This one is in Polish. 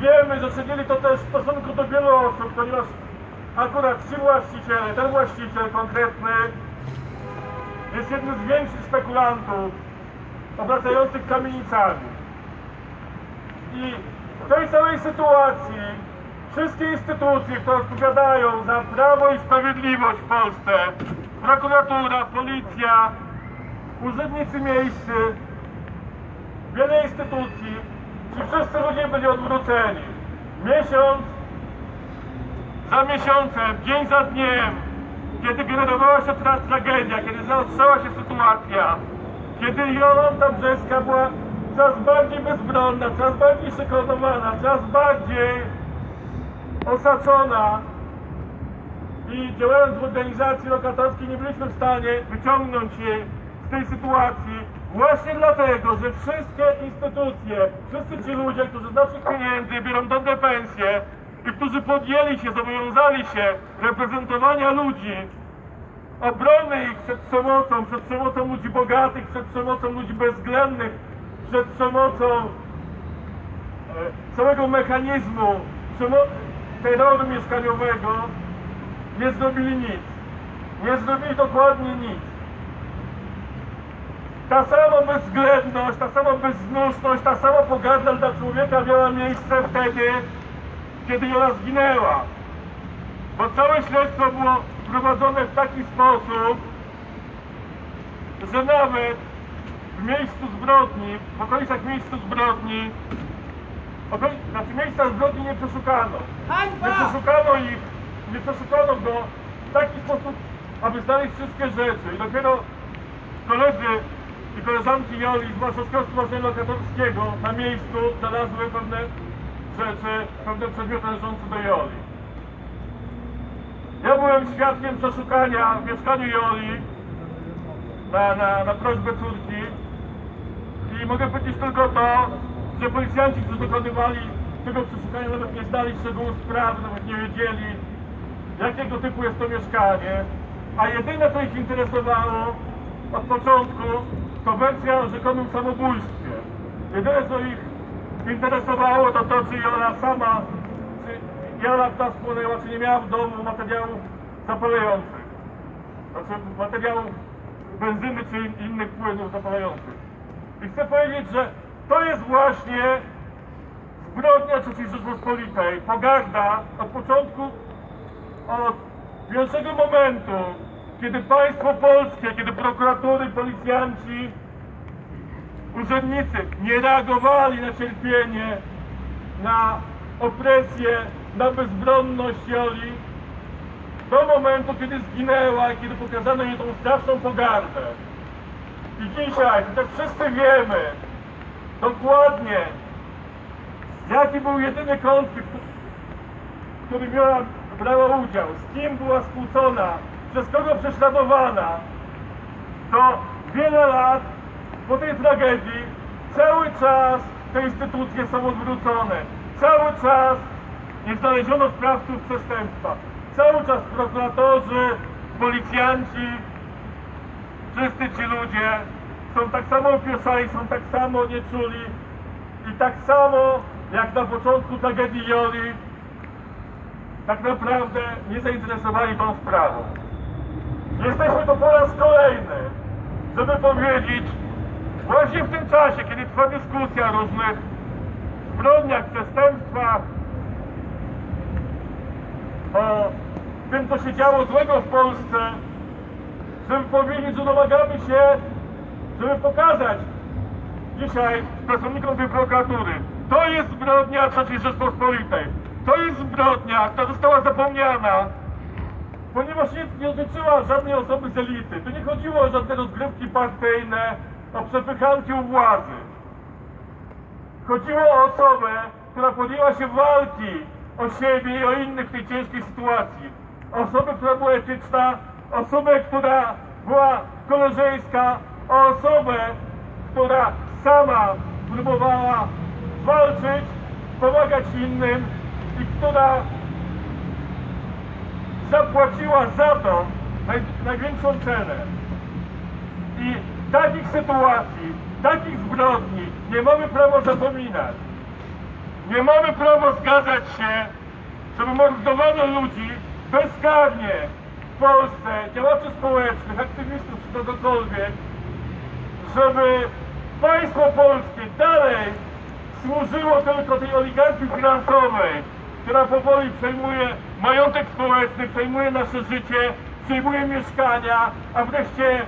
Wiemy, że siedzieli to też w stosunku do wielu osób, ponieważ akurat ci właściciele, ten właściciel konkretny jest jednym z większych spekulantów obracających kamienicami. I w tej całej sytuacji wszystkie instytucje, które odpowiadają za prawo i sprawiedliwość w Polsce, prokuratura, policja, urzędnicy miejscy, wiele instytucji, ci wszyscy ludzie byli odwróceni. Miesiąc za miesiącem, dzień za dniem, kiedy generowała się ta tragedia, kiedy zaostrzała się sytuacja, kiedy Jolanta Brzeska była coraz bardziej bezbronna, coraz bardziej szykanowana, coraz bardziej osaczona i działając w organizacji lokatorskiej nie byliśmy w stanie wyciągnąć jej z tej sytuacji właśnie dlatego, że wszystkie instytucje, wszyscy ci ludzie, którzy z naszych pieniędzy biorą dobre pensje i którzy podjęli się, zobowiązali się reprezentowania ludzi, obrony ich przed przemocą, przed przemocą ludzi bogatych, przed przemocą ludzi bezwzględnych, przed przemocą e, całego mechanizmu terroru mieszkaniowego, nie zrobili nic. Nie zrobili dokładnie nic. Ta sama bezwzględność, ta sama bezznośność, ta sama pogarda dla człowieka miała miejsce wtedy, kiedy ona zginęła. Bo całe śledztwo było prowadzone w taki sposób, że nawet w miejscu zbrodni, w okolicach miejscu zbrodni, okoli, znaczy miejsca zbrodni nie przeszukano. Nie przeszukano ich, nie przeszukano go w taki sposób, aby znaleźć wszystkie rzeczy. I dopiero koledzy i koleżanki Joli z Warszawskiego Stowarzyszenia Lokatorskiego na miejscu znalazły pewne rzeczy, pewne przedmioty należące do Joli. Ja byłem świadkiem przeszukania w mieszkaniu Joli na, na, na prośbę córki i mogę powiedzieć tylko to, że policjanci, którzy dokonywali tego przeszukania nawet nie znali szczegółów sprawy, nawet nie wiedzieli jakiego typu jest to mieszkanie, a jedyne co ich interesowało od początku to wersja o rzekomym samobójstwie. Jedyne co ich interesowało to to, czy Jola sama, czy Jola ta spłonęła, czy nie miała w domu materiałów zapalających. Znaczy materiałów benzyny czy innych płynów zapalających. I chcę powiedzieć, że to jest właśnie zbrodnia III Rzeczpospolitej, pogarda od początku, od pierwszego momentu, kiedy państwo polskie, kiedy prokuratury, policjanci, urzędnicy nie reagowali na cierpienie, na opresję, na bezbronność Joli, do momentu, kiedy zginęła i kiedy pokazano jej tą straszną pogardę. I dzisiaj, tak wszyscy wiemy dokładnie, jaki był jedyny konflikt, w którym Jola brała udział, z kim była skłócona, przez kogo prześladowana, to wiele lat po tej tragedii cały czas te instytucje są odwrócone. Cały czas nie znaleziono sprawców przestępstwa. Cały czas prokuratorzy, policjanci, wszyscy ci ludzie są tak samo opieszali, są tak samo nieczuli i tak samo jak na początku tragedii Joli tak naprawdę nie zainteresowali tą sprawą. Jesteśmy tu po raz kolejny, żeby powiedzieć, właśnie w tym czasie, kiedy trwa dyskusja o różnych zbrodniach, przestępstwach, o tym, co się działo złego w Polsce, żeby powiedzieć, że domagamy się, żeby pokazać dzisiaj pracownikom tej prokuratury, to jest zbrodnia III Rzeczpospolitej. To jest zbrodnia, która została zapomniana, ponieważ nie, nie dotyczyła żadnej osoby z elity. Tu nie chodziło o żadne rozgrywki partyjne, o przepychanki u władzy. Chodziło o osobę, która podjęła się walki o siebie i o innych w tej ciężkiej sytuacji. Osobę, która była etyczna, osobę, która była koleżeńska, o osobę, która sama próbowała walczyć, pomagać innym i która zapłaciła za to naj, największą cenę. I takich sytuacji, takich zbrodni nie mamy prawa zapominać. Nie mamy prawa zgadzać się, żeby mordowano ludzi bezkarnie w Polsce, działaczy społecznych, aktywistów czy kogokolwiek, żeby państwo polskie dalej służyło tylko tej oligarchii finansowej, która powoli przejmuje majątek społeczny, przejmuje nasze życie, przejmuje mieszkania, a wreszcie